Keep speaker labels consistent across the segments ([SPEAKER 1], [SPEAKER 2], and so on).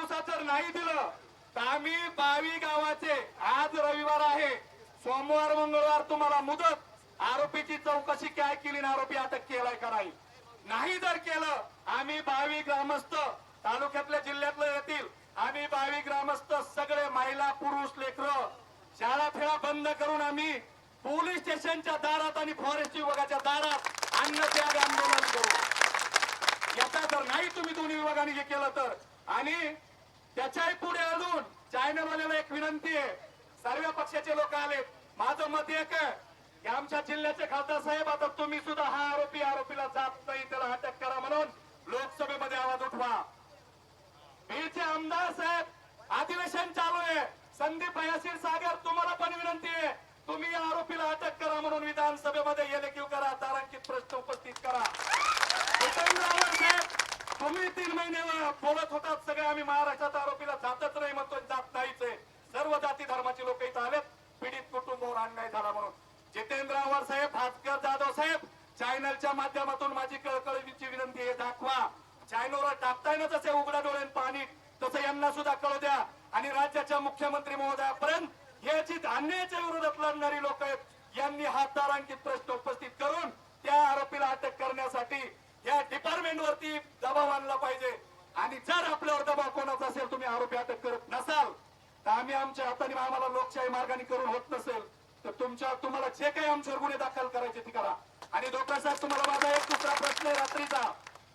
[SPEAKER 1] दिवसात जर नाही दिलं तर आम्ही बावी गावाचे आज रविवार आहे. सोमवार मंगळवार तुम्हाला मुदत. आरोपीची चौकशी काय केली आणि आरोपी अटक केलाय का नाही? नाही जर केलं आम्ही बावी ग्रामस्थ तालुक्यातल्या जिल्ह्यातलं येतील. आम्ही बावी ग्रामस्थ सगळे महिला पुरुष लेकर शाळा फेळा बंद करून आम्ही पोलीस स्टेशनच्या दारात आणि फॉरेस्ट विभागाच्या दारात अन्न त्याग आंदोलन करू. याचा जर नाही तुम्ही दोन्ही विभागाने हे केलं तर. आणि त्याच्याही पुढे अजून चायनावाल्याला एक विनंती आहे. सर्व पक्षाचे लोक आले. माझं मत एक की आमच्या जिल्ह्याचे खासदार साहेब आता तुम्ही सुद्धा हा आरोपी आरोपीला जात नाही त्याला अटक करा म्हणून लोकसभेमध्ये आवाज उठवा. बीडचे आमदार साहेब अधिवेशन चालू आहे. संदीप भयासीर सागर तुम्हाला पण विनंती आहे. तुम्ही या आरोपीला अटक करा म्हणून विधानसभेमध्ये एलेक्यू करा तारांकित प्रश्न उपस्थित करा जितेंद्र आव्हाड साहेब तुम्ही तीन महिने बोलत होतात सगळे आम्ही महाराष्ट्रात आरोपीला जातच नाही म्हणतो जात नाहीच आहे. सर्व जाती धर्माचे लोक इथं आलेत. पीडित कुटुंबावर अन्याय झाला म्हणून. जितेंद्र आव्हाड साहेब भास्कर जाधव साहेब चॅनलच्या माध्यमातून माझी कळकळीची विनंती आहे दाखवा. चॅनलवर टाकताय ना जसे उघड्या डोळ्यान पाणी. तसं यांना सुद्धा कळू द्या. आणि राज्याच्या मुख्यमंत्री महोदयापर्यंत याची धान्याच्या विरोधात लढणारी लोक आहेत. यांनी हा तारांकित प्रश्न उपस्थित करून त्या आरोपीला अटक करण्यासाठी या डिपार्टमेंट वरती दबाव आणला पाहिजे. आणि जर आपल्यावर दबाव कोणाचा असेल तुम्ही आरोपी अटक करत नसाल तर आम्ही आमच्या हाताने आम्हाला लोकशाही मार्गाने करून होत नसेल तर तुमच्या तुम्हाला जे काही आमच्यावर गुन्हे दाखल करायचे ते करा. आणि डॉक्टर साहेब तुम्हाला माझा एक दुसरा प्रश्न आहे रात्रीचा.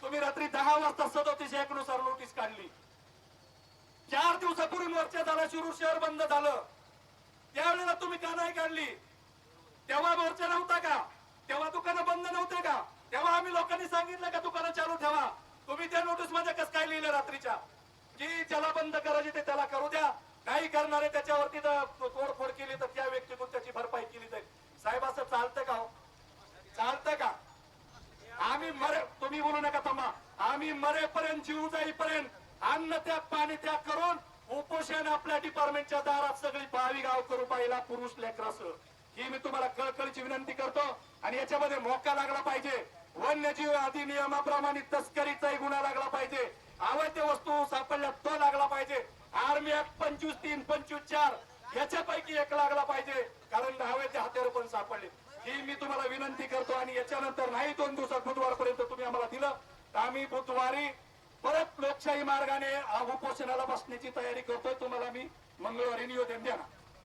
[SPEAKER 1] तुम्ही रात्री दहा वाजता सदोतीस एक नुसार नोटीस काढली. चार दिवसापूर्वी मोर्चा झाला शिरूर शहर बंद झालं. त्यावेळेला तुम्ही का नाही काढली? तेव्हा मोर्चा नव्हता का? तेव्हा दुकानं बंद नव्हते का? तेव्हा आम्ही लोकांनी सांगितलं का दुकानं चालू ठेवा? तुम्ही त्या नोटीसमध्ये कसं काय लिहिलं रात्रीच्या? की ज्याला बंद करायचे ते त्याला करू द्या. नाही करणारे त्याच्यावरती जर तोडफोड केली तर त्या व्यक्तीतून त्याची भरपाई केली जाईल. साहेब असं चालतं का हो? चालतं का? आम्ही मरे तुम्ही बोलू नका थांबा. आम्ही मरेपर्यंत जीव जाईपर्यंत अन्न त्याग पाणी त्याग करून उपोषण आपल्या डिपार्टमेंटच्या दारात सगळी बावी गाव करू पाहिला पुरुष लेकरास ही मी तुम्हाला कळकळीची विनंती करतो. आणि याच्यामध्ये मोका लागला पाहिजे. वन्यजीव अधिनियमाप्रमाणे तस्करीचाही गुन्हा लागला पाहिजे. अवैध वस्तू सापडल्या तो लागला पाहिजे. आर्मी ऍक्ट पंचवीस तीन पंचवीस चार याच्यापैकी एक लागला पाहिजे. कारण अवैध हत्यार पण सापडले. ही मी तुम्हाला विनंती करतो आणि याच्यानंतर नाही दोन दिवसात बुधवारपर्यंत तुम्ही आम्हाला दिलं. तर आम्ही बुधवारी परत लोकशाही मार्गाने उपोषणाला बसण्याची तयारी करतोय. तुम्हाला मी मंगळवारी निवेदन देणार.